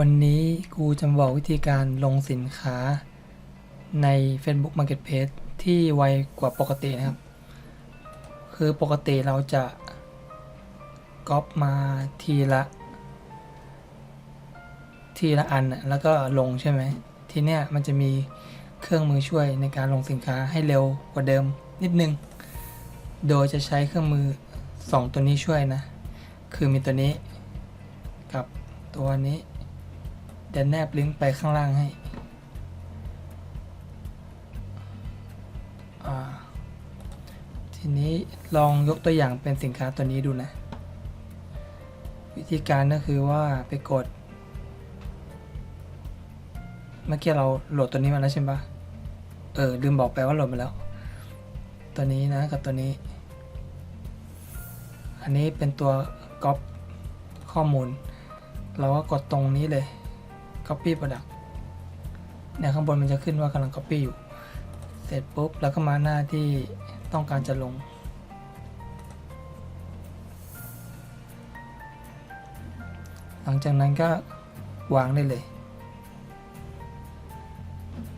วันนี้กูจะบอกวิธีการลงสินค้าใน Facebook Marketplace ที่ไวกว่าปกตินะครับ คือปกติเราจะก๊อปมาทีละทีละอันน่ะแล้วก็ลงใช่ไหม ทีเนี้ยมันจะมีเครื่องมือช่วยในการลงสินค้าให้เร็วกว่าเดิมนิดนึง โดยจะใช้เครื่องมือ 2 ตัวนี้ช่วยนะ คือมีตัวนี้กับตัวนี้ เดี๋ยวแนบลิงก์ไปข้างล่างให้ทีนี้ลองยกตัวอย่างเป็นสินค้าตัวนี้ดูนะ วิธีการก็คือว่าไปกด เมื่อกี้เราโหลดตัวนี้มาแล้วใช่ปะเออลืมบอกไปว่าโหลดมาแล้ว ตัวนี้นะกับตัวนี้ อันนี้เป็นตัวก๊อปข้อมูล เราก็กดตรงนี้เลย Copy Product เนี่ยข้างบนมันจะขึ้นว่ากำลัง Copy อยู่ เสร็จปุ๊บแล้วก็มาหน้าที่ต้องการจะลง หลังจากนั้นก็วางได้เลย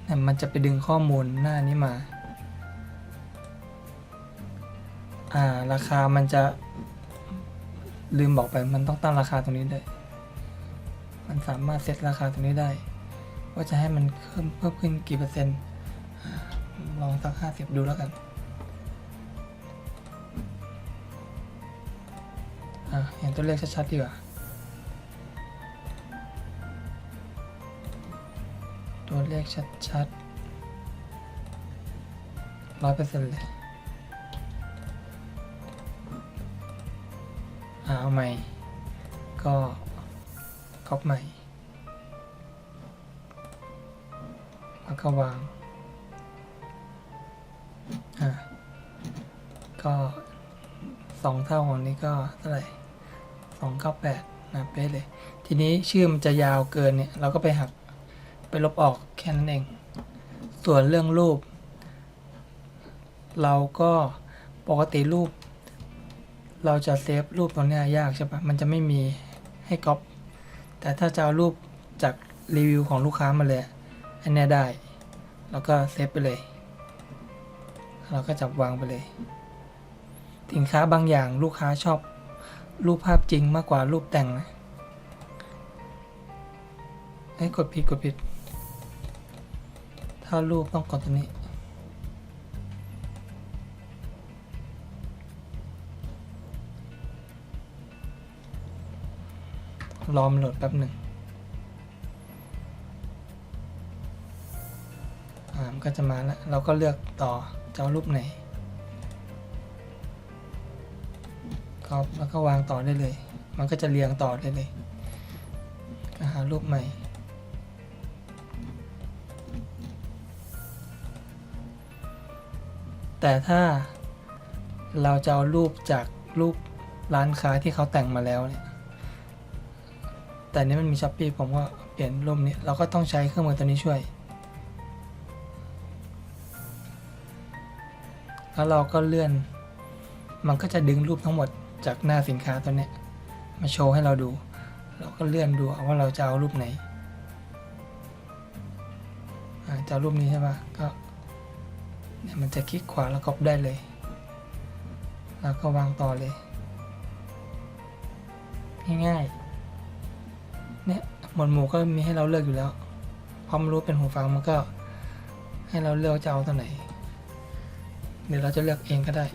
เนี่ยมันจะไปดึงข้อมูลหน้านี้มา อ่าราคามันจะลืมบอกไปมันต้องตั้งราคาตรงนี้ด้วย มันสามารถเซตราคาตรงนี้ได้ ว่าจะให้มันเพิ่มเพิ่มขึ้นกี่เปอร์เซ็นต์ ลองสักห้าสิบดูแล้วกันอ่าเห็นตัวเลขชัดๆดีกว่า ตัวเลขชัดๆร้อยเปอร์เซ็นต์เลยอ่าเอาใหม่ ก็ ก๊อปใหม่ แล้วก็วาง อ่า ก็สองเท่าของนี้ก็เท่าไหร่สองเก้าแปดนะเป๊ะเลย ทีนี้ชื่อมันจะยาวเกินเนี่ย เราก็ไปหักไปลบออกแค่นั้นเอง ส่วนเรื่องรูป เราก็ปกติรูป เราจะเซฟรูปตรงนี้ยากใช่ปะมันจะไม่มีให้ก๊อป แต่ถ้าจะเอารูปจากรีวิวของลูกค้ามาเลย อันนี้ได้ แล้วก็เซฟไปเลย เราก็จับวางไปเลย สินค้าบางอย่างลูกค้าชอบ รูปภาพจริงมากกว่ารูปแต่งนะเอ้กดผิดกดผิด ถ้ารูปต้องกดตัวนี้ รอมโหลดแป๊บหนึ่งอ่ามันก็จะมาแล้ว เราก็เลือกต่อจะเอารูปไหนก็แล้วก็วางต่อได้เลย มันก็จะเรียงต่อได้เลยก็หารูปใหม่ แต่ถ้าเราจะเอารูปจากรูปร้านค้าที่เขาแต่งมาแล้วเนี่ย แต่นี้มันมีช้อปปี้ผมก็เปลี่ยนรูปนี้เราก็ต้องใช้เครื่องมือตัวนี้ช่วย แล้วเราก็เลื่อน มันก็จะดึงรูปทั้งหมดจากหน้าสินค้าตัวนี้มาโชว์ให้เราดู เราก็เลื่อนดูเอาว่าเราจะเอารูปไหนอ่าจะรูปนี้ใช่ปะก็เนี่ยมันจะคลิกขวาแล้วก๊อปได้เลย แล้วก็วางต่อเลย ง่ายๆ เนี่ยหมวดหมู่ก็มีให้เราเลือกอยู่แล้วพอมรู้เป็นหูฟังมันก็ ให้เราเลือกจะเอาตัวไหน เดี๋ยวเราจะเลือกเองก็ได้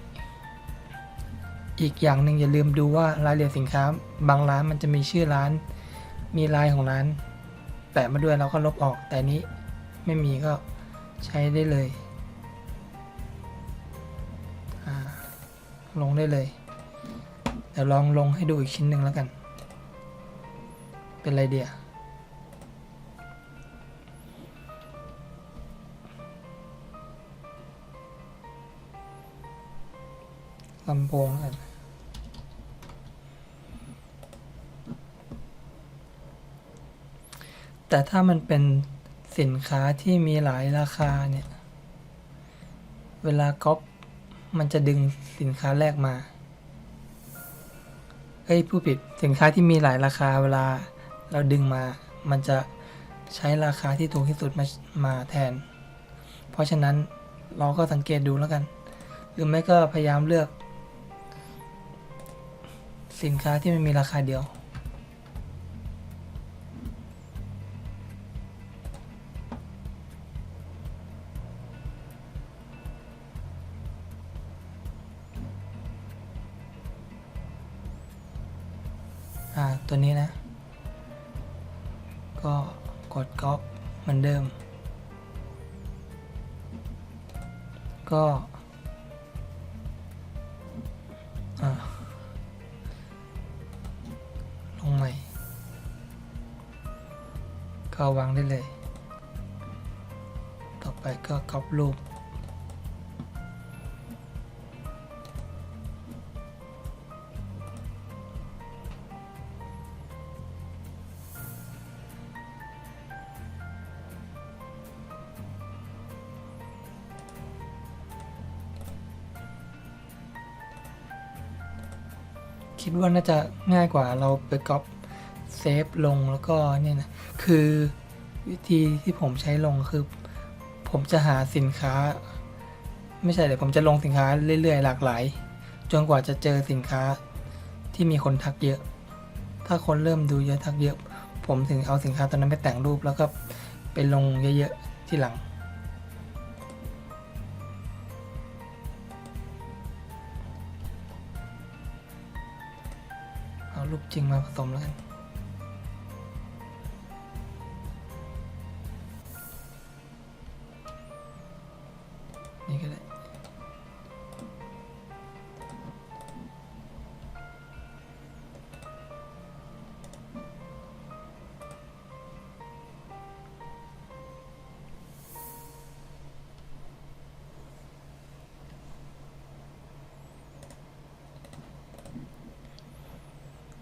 อีกอย่างหนึ่งอย่าลืมดูว่ารายละเอียดสินค้า บางร้านมันจะมีชื่อร้าน มีลายของร้าน แปะมาด้วยเราก็ลบออก แต่นี้ไม่มีก็ใช้ได้เลย ลงได้เลย เดี๋ยวลองลงให้ดูอีกชิ้นหนึ่งแล้วกัน เป็นไรเดียลำโพงแล้วกันแต่ถ้ามันเป็นสินค้าที่มีหลายราคาเนี่ย เวลาก๊อปมันจะดึงสินค้าแรกมา เอ้ยผู้ผิดสินค้าที่มีหลายราคาเวลา เราดึงมา มันจะใช้ราคาที่ถูกที่สุดมามาแทน เพราะฉะนั้นเราก็สังเกตดูแล้วกัน หรือไม่ก็พยายามเลือก สินค้าที่มันมีราคาเดียวอ่าตัวนี้นะ ก็กดก๊อปเหมือนเดิม ก็ลงใหม่ ก็วางได้เลย ต่อไปก็ก๊อปรูป คิดว่าน่าจะง่ายกว่าเราไปก๊อปเซฟลงแล้วก็เนี่ยนะ คือวิธีที่ผมใช้ลงคือ ผมจะหาสินค้า ไม่ใช่เดี๋ยวผมจะลงสินค้าเรื่อยๆ หลากหลาย จนกว่าจะเจอสินค้าที่มีคนทักเยอะ ถ้าคนเริ่มดูเยอะทักเยอะ ผมถึงเอาสินค้าตัวนั้นไปแต่งรูปแล้วก็ไปลงเยอะๆที่หลัง เอารูปจริงมาผสมแล้วกัน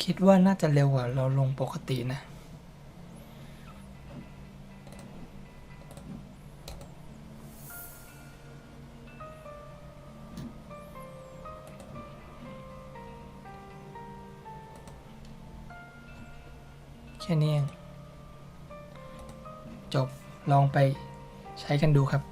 คิดว่าน่าจะเร็วกว่าเราลงปกตินะ แค่นี้เอง จบลองไปใช้กันดูครับ